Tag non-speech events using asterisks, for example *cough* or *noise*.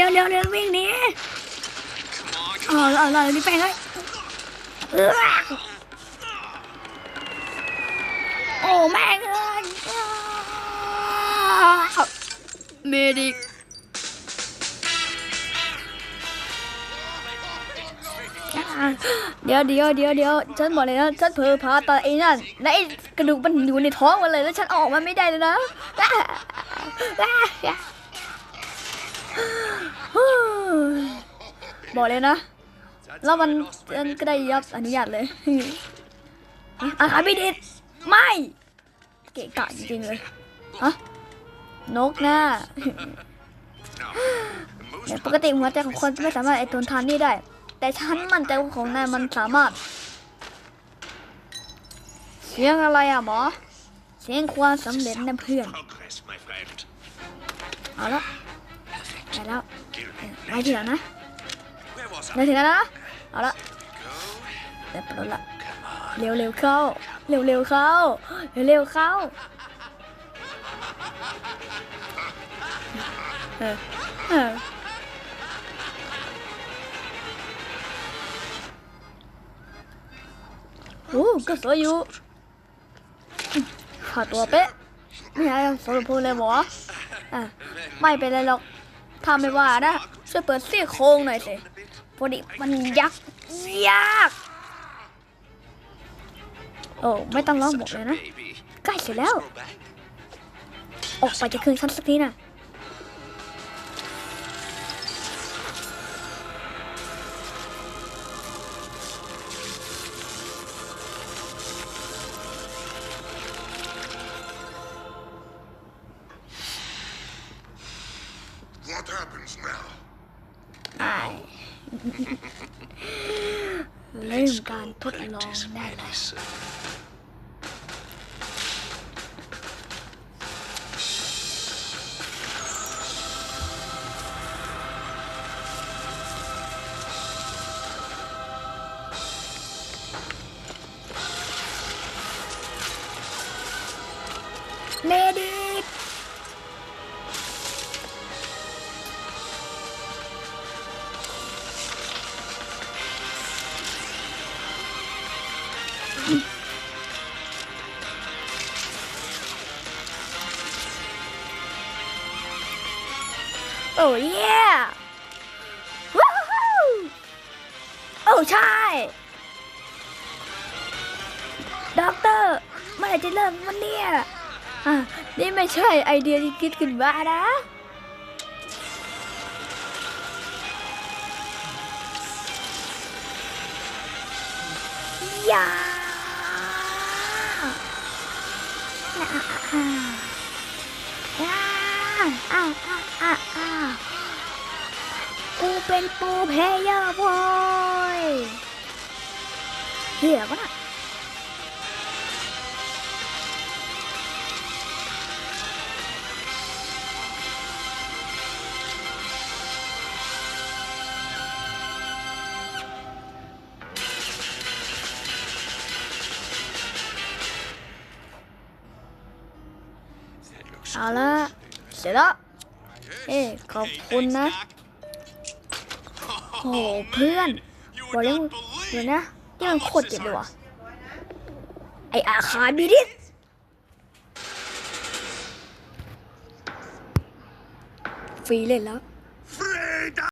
ร็วเร็วเร็ววิ่งหนีอ๋ออ๋ออ๋อนี่แป้งเอ้ยโอ้แม่งเอ้ยเมดิกเดี๋ยวเดี๋ยวเดี๋ยวเดี๋ยวฉันบอกเลยนะฉันเผลอพาตาไอ้นั่นและไอ้กระดูกมันอยู่ในท้องมันเลยแล้วฉันออกมาไม่ได้เลยนะ บอกเลยนะ แล้วมันก็ได้ยับอนุญาตเลยอาหารไม่ดีไม่ เกะกะจริงๆเลยฮะนกน้าปกติหัวใจของคนไม่สามารถไอทนทานนี่ได้ แต่ฉันมั่นใจของนายมันสามารถ เสียงอะไรอะหมอ เสียงความสำเร็จนะเพื่อน เอาละ ไปแล้วไปทีหลังนะ Where was ไป I? ทีหลังนะเอาละเดี๋ยวปลดละเร็วเร็วๆเข้า เร็วเร็วๆเข้าเร็วเร็วๆเข้าเออเออโอ้ก็สวยอยู่ขาดตัวเป๊ะไม่ใช่สมพูดเลยหมออะไม่เป็นไรหรอก ถ้าไม่ว่านะช่วยเปิดซี่โครงหน่อยสิพอดีมันยักยากโอ้ไม่ต้องร้องบอกเลยนะใกล้เสร็จแล้ว ออกไปจะคืนฉันสักทีนะ What happens now? Now. *laughs* Let's go practice medicine. Medic! โอ้ยว้าวโอ้ใช่ด็อกเตอร์เมื่อไหร่จะเริ่มวันเนี่ยอะนี่ไม่ใช่ไอเดียที่คิดขึ้นมานะอ ย่าอ้าวอ้าอ่าอ่าวกูเป็นปูเพลเยอร์บอยเหี้ยวะ เอาละเสร็จแล้วเอ้ขอบคุณนะโอ้เพื่อนบอกเล้เดี๋ยวนะนี่มันโคตรเจ็บเลยว่ะไออาคาบิดิสฟรีเล่นแล้ว